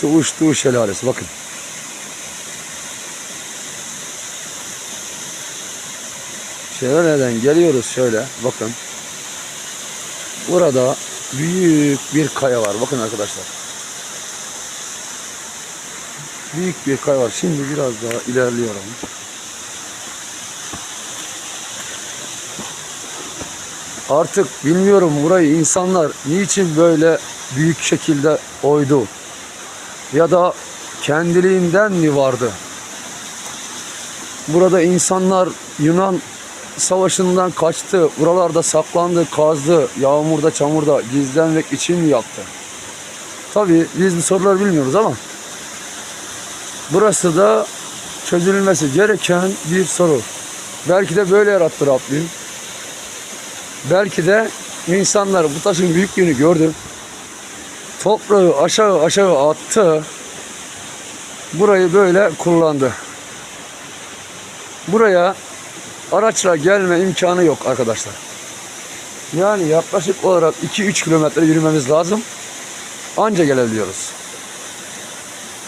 Su uçtuğu şelalesi bakın. Şelaleden geliyoruz şöyle bakın. Burada büyük bir kaya var. Bakın arkadaşlar. Büyük bir kaya var. Şimdi biraz daha ilerliyorum. Artık bilmiyorum burayı insanlar niçin böyle büyük şekilde oydu. Ya da kendiliğinden mi vardı? Burada insanlar Yunan savaşından kaçtı. Buralarda saklandı, kazdı. Yağmurda, çamurda gizlenmek için mi yaptı? Tabii biz bu soruları bilmiyoruz ama burası da çözülmesi gereken bir soru. Belki de böyle yarattı Rabbim. Belki de insanlar bu taşın büyüklüğünü gördü. Toprağı aşağı aşağı attı. Burayı böyle kullandı. Buraya araçla gelme imkanı yok arkadaşlar. Yani yaklaşık olarak 2-3 kilometre yürümemiz lazım. Anca gelebiliyoruz.